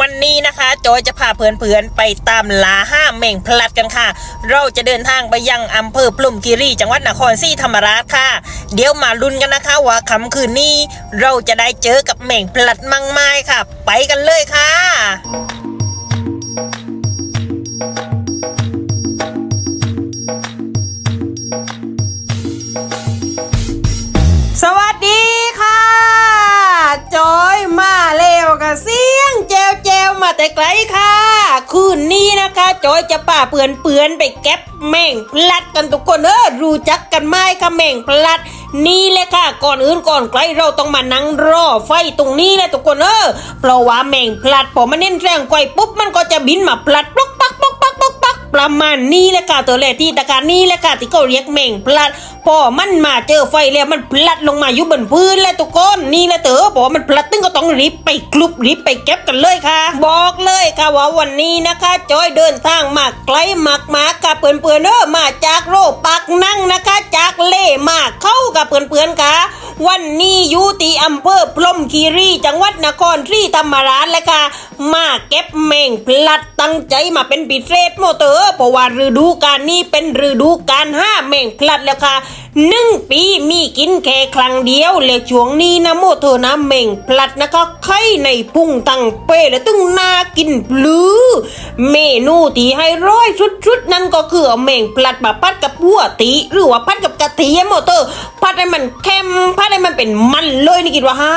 วันนี้นะคะโจอยจะพาเพื่อนๆไปตามลาห้าเม่งพลัดกันค่ะ เราจะเดินทางไปยังอำเภอปลุ่มคีรีจังหวัดนครศรีธรรมราชค่ะ เดี๋ยวมาลุ้นกันนะคะ ว่าค่ำคืนนี้ เราจะได้เจอกับเม่งพลัดมั่งไม้ค่ะ ไปกันเลยค่ะ ไกลๆค่ะ คืนนี้นะคะ จอยจะป่าเปือนเปือนๆไปแก็บแม่งพลัดกันทุกคนเออรู้จักกันไหมคะแม่งพลัด นี่เลยค่ะ ก่อนอื่นก่อนไกลเราต้องมานั่งรอไฟตรงนี้เลยทุกคนเออเพราะว่าแม่งพลัดพอมันเน้นแรงไกวปุ๊บมันก็จะบินมาพลัดปลอกปักปลอก ปักปลอกปักประมาณนี้แหละค่ะตัวแรกที่ตะการนี้แหละค่ะที่เขาเรียกแม่งพลัดพอมันมาเจอไฟแล้วมันพลัดลงมาอยู่บนพื้นแล้วทุกคนนี่แหละเต๋อพอกมันพลัดตึ้งก็ต้องรีบไปคลุบรีบไปเก็บกันเลยค่ะ บอกเลยค่ะว่าวันนี้นะคะ จอยเดินทางมาไกลมากมากับเพื่อนเพื่อนเออมาจากโรปักนั่งนะคะ จากเล่มาเข้ากับเพื่อนเพื่อนๆค่ะวันนี้อยู่ที่อำเภอพรมคีรีจังหวัดนครศรีธรรมราชเลยค่ะ มาเก็บแมงพลัดตั้งใจมาเป็นปิเศษโมเตอร์เพราะว่าฤดูการนี้เป็นฤดูการห้าแมงพลัดแล้วค่ะ หนึ่งปีมีกินแค่ครั้งเดียวแล้วช่วงนี้นะโมเตอร์นะแมงพลัดนะคะไข่ในพุ่งตั้งเป้และตึงน่ากินปลือ เมนูที่ให้ร้อยชุดๆนั่นก็คือเอาแมงพลัดมาพัดกับหัวตีหรือว่าพัดกับกะทิโมเตอร์พัดให้มันเค็มพัดให้มันเป็นมันเลยนี่คิดว่าให้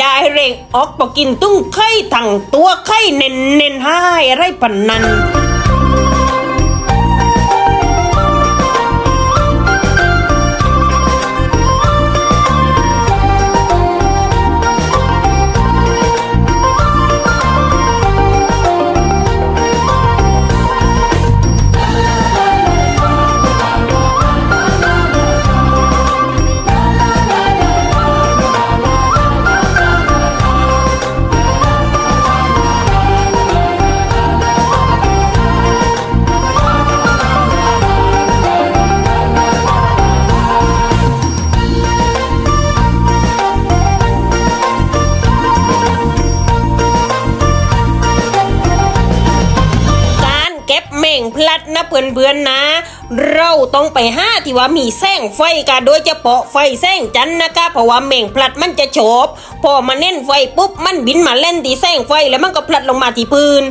ได้เร่งออกปอกินตุ้งไข่ทั้งตัวไข่เน้นเน้นๆให้ไรปันนัน เพื่อนๆนะ เราต้องไปห้าที่ว่ามีแสงไฟกันโดยเฉพาะไฟแสงจันทร์นะคะ เพราะว่าเม่งพลัดมันจะโฉบพอมาเน้นไฟปุ๊บมันบินมาเล่นที่แสงไฟแล้วมันก็พลัดลงมาที่พื้น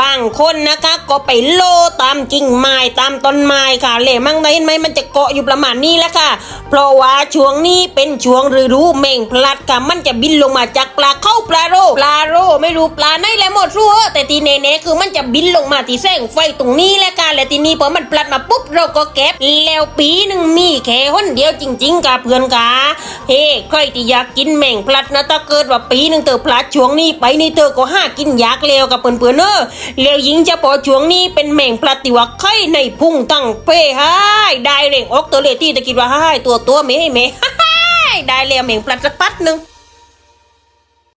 บางคนนะคะ ก็ไปโลตามกิ่งไม้ตามต้นไม้ค่ะเล่มั่งได้เห็นไหมมันจะเกาะอยู่ประมาณนี้แหละค่ะ เพราะว่าช่วงนี้เป็นช่วงฤดูเม่งพลัดค่ะมันจะบินลงมาจากปลาเข้าปลาโรปลาโรไม่รู้ปลาไหนแหละหมดรู้แต่ทีเน่ๆคือมันจะบินลงมาที่แสงไฟตรงนี้แหละค่ะและทีนี้พอมันพลัดมาปุ๊บเราก็เก็บ แล้วปีหนึ่งมีแค่คนเดียวจริง ๆกับเพื่อนกาเฮ้ใครที่อยากกินแม่งพลัดนะถ้าเกิดว่าปีหนึ่งเธอพลัดช่วงนี้ไปนี่เธอก็ห้ากินยากแล้วกับเพื่อนๆเนอะแล้วยิงจะพอช่วงนี้เป็นแม่งพลัดที่ว่าไข่ในพุ่งตั้งเป้ให้ได้เร่งออกตัวเลยที่ตะกิดว่าให้ตัวตัวเมย์เมย์ได้แล้วแม่งพลัดสักปัดหนึ่ง